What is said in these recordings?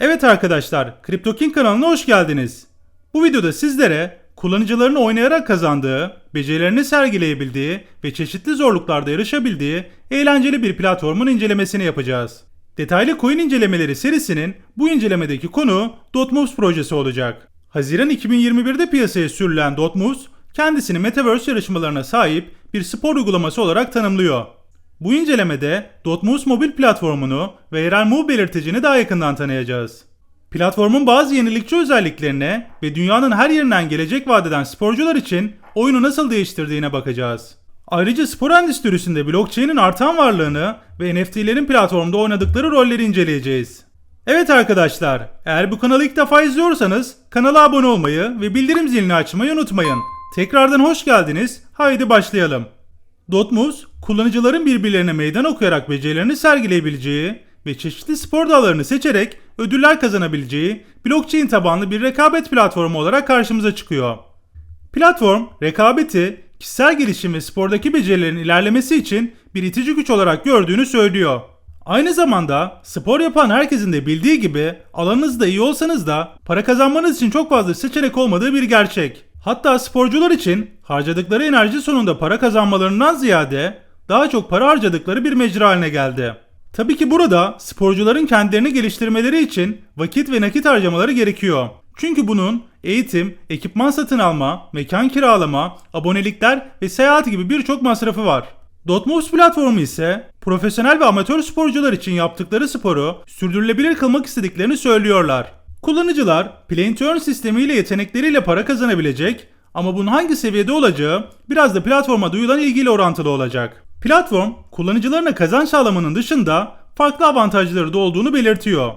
Evet arkadaşlar, CryptoKing kanalına hoş geldiniz. Bu videoda sizlere kullanıcıların oynayarak kazandığı, becerilerini sergileyebildiği ve çeşitli zorluklarda yarışabildiği eğlenceli bir platformun incelemesini yapacağız. Detaylı coin incelemeleri serisinin bu incelemedeki konu Dotmoves projesi olacak. Haziran 2021'de piyasaya sürülen Dotmoves, kendisini Metaverse yarışmalarına sahip bir spor uygulaması olarak tanımlıyor. Bu incelemede Dotmoves mobil platformunu ve yerel move belirticini daha yakından tanıyacağız. Platformun bazı yenilikçi özelliklerine ve dünyanın her yerinden gelecek vadeden sporcular için oyunu nasıl değiştirdiğine bakacağız. Ayrıca spor endüstrisinde blockchain'in artan varlığını ve NFT'lerin platformda oynadıkları rolleri inceleyeceğiz. Evet arkadaşlar, eğer bu kanalı ilk defa izliyorsanız kanala abone olmayı ve bildirim zilini açmayı unutmayın. Tekrardan hoş geldiniz. Haydi başlayalım. Dotmoves, kullanıcıların birbirlerine meydan okuyarak becerilerini sergileyebileceği ve çeşitli spor dallarını seçerek ödüller kazanabileceği blockchain tabanlı bir rekabet platformu olarak karşımıza çıkıyor. Platform, rekabeti, kişisel gelişim ve spordaki becerilerin ilerlemesi için bir itici güç olarak gördüğünü söylüyor. Aynı zamanda spor yapan herkesin de bildiği gibi alanınızda iyi olsanız da para kazanmanız için çok fazla seçenek olmadığı bir gerçek. Hatta sporcular için harcadıkları enerji sonunda para kazanmalarından ziyade daha çok para harcadıkları bir mecra haline geldi. Tabii ki burada sporcuların kendilerini geliştirmeleri için vakit ve nakit harcamaları gerekiyor. Çünkü bunun eğitim, ekipman satın alma, mekan kiralama, abonelikler ve seyahat gibi birçok masrafı var. Dotmoves platformu ise profesyonel ve amatör sporcular için yaptıkları sporu sürdürülebilir kılmak istediklerini söylüyorlar. Kullanıcılar Play to Earn sistemiyle yetenekleriyle para kazanabilecek ama bunun hangi seviyede olacağı biraz da platforma duyulan ilgiyle orantılı olacak. Platform kullanıcılarına kazanç sağlamanın dışında farklı avantajları da olduğunu belirtiyor.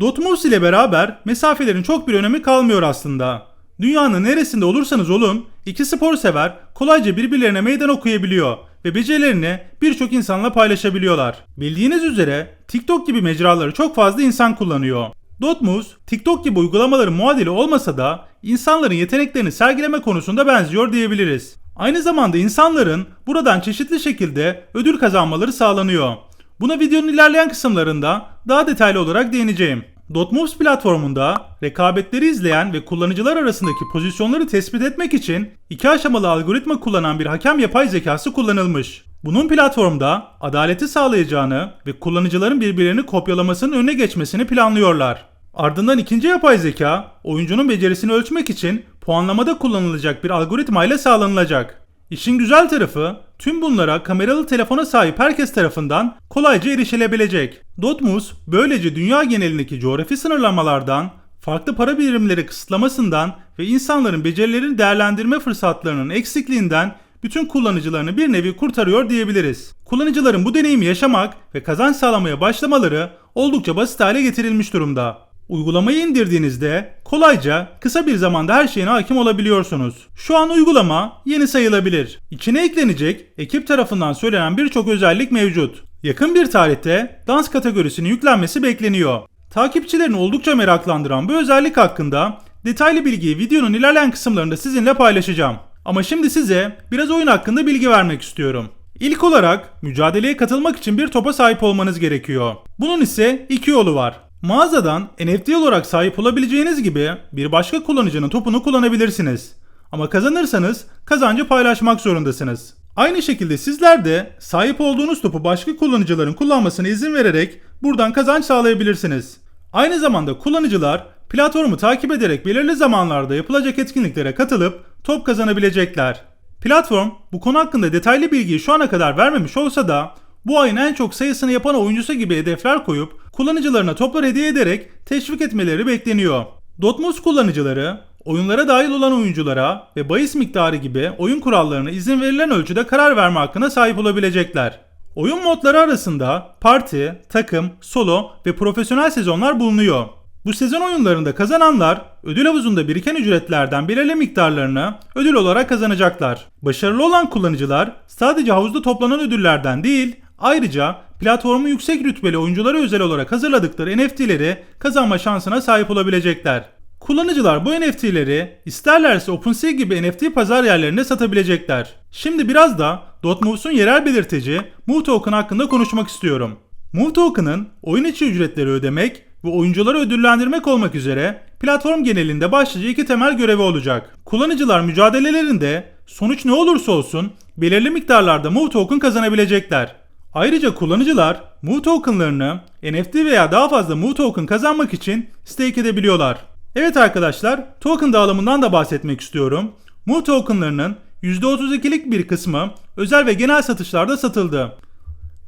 Dotmoves ile beraber mesafelerin çok bir önemi kalmıyor aslında. Dünyanın neresinde olursanız olun iki spor sever kolayca birbirlerine meydan okuyabiliyor ve becerilerini birçok insanla paylaşabiliyorlar. Bildiğiniz üzere TikTok gibi mecraları çok fazla insan kullanıyor. Dotmoves, TikTok gibi uygulamaların muadili olmasa da insanların yeteneklerini sergileme konusunda benziyor diyebiliriz. Aynı zamanda insanların buradan çeşitli şekilde ödül kazanmaları sağlanıyor. Buna videonun ilerleyen kısımlarında daha detaylı olarak değineceğim. Dotmoves platformunda rekabetleri izleyen ve kullanıcılar arasındaki pozisyonları tespit etmek için iki aşamalı algoritma kullanan bir hakem yapay zekası kullanılmış. Bunun platformda adaleti sağlayacağını ve kullanıcıların birbirlerini kopyalamasının önüne geçmesini planlıyorlar. Ardından ikinci yapay zeka, oyuncunun becerisini ölçmek için puanlamada kullanılacak bir algoritma ile sağlanılacak. İşin güzel tarafı, tüm bunlara kameralı telefona sahip herkes tarafından kolayca erişilebilecek. Dotmus, böylece dünya genelindeki coğrafi sınırlamalardan, farklı para birimleri kısıtlamasından ve insanların becerilerini değerlendirme fırsatlarının eksikliğinden bütün kullanıcılarını bir nevi kurtarıyor diyebiliriz. Kullanıcıların bu deneyimi yaşamak ve kazanç sağlamaya başlamaları oldukça basit hale getirilmiş durumda. Uygulamayı indirdiğinizde kolayca kısa bir zamanda her şeyine hakim olabiliyorsunuz. Şu an uygulama yeni sayılabilir. İçine eklenecek ekip tarafından söylenen birçok özellik mevcut. Yakın bir tarihte dans kategorisinin yüklenmesi bekleniyor. Takipçilerini oldukça meraklandıran bu özellik hakkında detaylı bilgiyi videonun ilerleyen kısımlarında sizinle paylaşacağım. Ama şimdi size biraz oyun hakkında bilgi vermek istiyorum. İlk olarak mücadeleye katılmak için bir topa sahip olmanız gerekiyor. Bunun ise iki yolu var. Mağazadan NFT olarak sahip olabileceğiniz gibi bir başka kullanıcının topunu kullanabilirsiniz. Ama kazanırsanız kazancı paylaşmak zorundasınız. Aynı şekilde sizler de sahip olduğunuz topu başka kullanıcıların kullanmasına izin vererek buradan kazanç sağlayabilirsiniz. Aynı zamanda kullanıcılar platformu takip ederek belirli zamanlarda yapılacak etkinliklere katılıp top kazanabilecekler. Platform bu konu hakkında detaylı bilgiyi şu ana kadar vermemiş olsa da bu ayın en çok sayısını yapan oyuncusu gibi hedefler koyup kullanıcılarına toplar hediye ederek teşvik etmeleri bekleniyor. Dotmoves kullanıcıları oyunlara dahil olan oyunculara ve bahis miktarı gibi oyun kurallarına izin verilen ölçüde karar verme hakkına sahip olabilecekler. Oyun modları arasında parti, takım, solo ve profesyonel sezonlar bulunuyor. Bu sezon oyunlarında kazananlar ödül havuzunda biriken ücretlerden belirli miktarlarını ödül olarak kazanacaklar. Başarılı olan kullanıcılar sadece havuzda toplanan ödüllerden değil, ayrıca platformun yüksek rütbeli oyunculara özel olarak hazırladıkları NFT'leri kazanma şansına sahip olabilecekler. Kullanıcılar bu NFT'leri isterlerse OpenSea gibi NFT pazar yerlerinde satabilecekler. Şimdi biraz da Dotmoves'un yerel belirtici Move Token hakkında konuşmak istiyorum. Move Token'ın oyun içi ücretleri ödemek ve oyuncuları ödüllendirmek olmak üzere platform genelinde başlıca iki temel görevi olacak. Kullanıcılar mücadelelerinde sonuç ne olursa olsun belirli miktarlarda Move Token kazanabilecekler. Ayrıca kullanıcılar Move Token'larını NFT veya daha fazla Move Token kazanmak için stake edebiliyorlar. Evet arkadaşlar, token dağılımından da bahsetmek istiyorum. Move tokenlarının %32'lik bir kısmı özel ve genel satışlarda satıldı.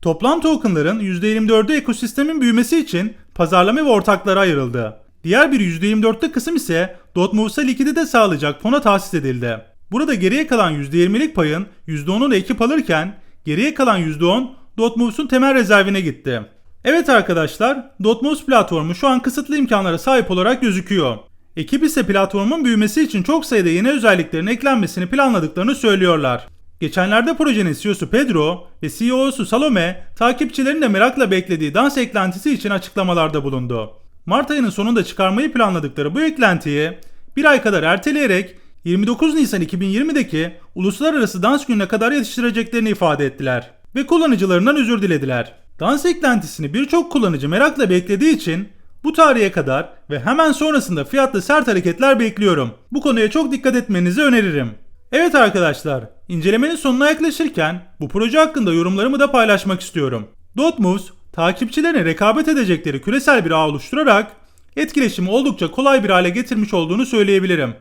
Toplam tokenların %24'ü ekosistemin büyümesi için pazarlama ve ortaklara ayrıldı. Diğer bir %24'lük kısım ise Dotmoves'a likidite sağlayacak fona tahsis edildi. Burada geriye kalan %20'lik payın %10'unu ekip alırken geriye kalan %10 Dotmoves'un temel rezervine gitti. Evet arkadaşlar, Dotmoves platformu şu an kısıtlı imkanlara sahip olarak gözüküyor. Ekip ise platformun büyümesi için çok sayıda yeni özelliklerin eklenmesini planladıklarını söylüyorlar. Geçenlerde projenin CEO'su Pedro ve CEO'su Salome takipçilerin de merakla beklediği dans eklentisi için açıklamalarda bulundu. Mart ayının sonunda çıkarmayı planladıkları bu eklentiyi bir ay kadar erteleyerek 29 Nisan 2020'deki Uluslararası Dans Günü'ne kadar yetiştireceklerini ifade ettiler ve kullanıcılarından özür dilediler. Dans eklentisini birçok kullanıcı merakla beklediği için bu tarihe kadar ve hemen sonrasında fiyatta sert hareketler bekliyorum. Bu konuya çok dikkat etmenizi öneririm. Evet arkadaşlar, incelemenin sonuna yaklaşırken bu proje hakkında yorumlarımı da paylaşmak istiyorum. Dotmoves, takipçilerine rekabet edecekleri küresel bir ağ oluşturarak etkileşimi oldukça kolay bir hale getirmiş olduğunu söyleyebilirim.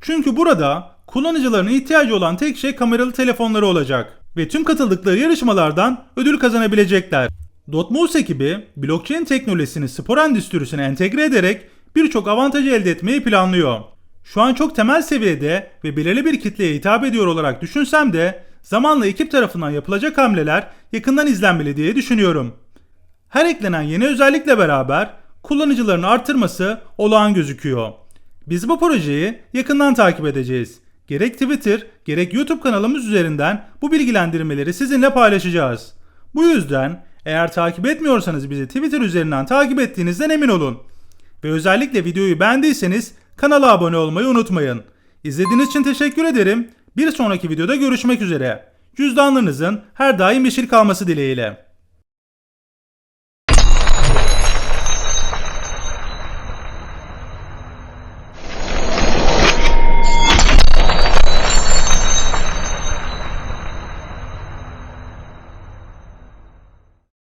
Çünkü burada kullanıcıların ihtiyacı olan tek şey kameralı telefonları olacak ve tüm katıldıkları yarışmalardan ödül kazanabilecekler. Dotmouse ekibi blockchain teknolojisini spor endüstrisine entegre ederek birçok avantajı elde etmeyi planlıyor. Şu an çok temel seviyede ve belirli bir kitleye hitap ediyor olarak düşünsem de zamanla ekip tarafından yapılacak hamleler yakından izlenmeli diye düşünüyorum. Her eklenen yeni özellikle beraber kullanıcıların artırması olağan gözüküyor. Biz bu projeyi yakından takip edeceğiz. Gerek Twitter, gerek YouTube kanalımız üzerinden bu bilgilendirmeleri sizinle paylaşacağız. Bu yüzden eğer takip etmiyorsanız bizi Twitter üzerinden takip ettiğinizden emin olun. Ve özellikle videoyu beğendiyseniz kanala abone olmayı unutmayın. İzlediğiniz için teşekkür ederim. Bir sonraki videoda görüşmek üzere. Cüzdanlarınızın her daim yeşil kalması dileğiyle.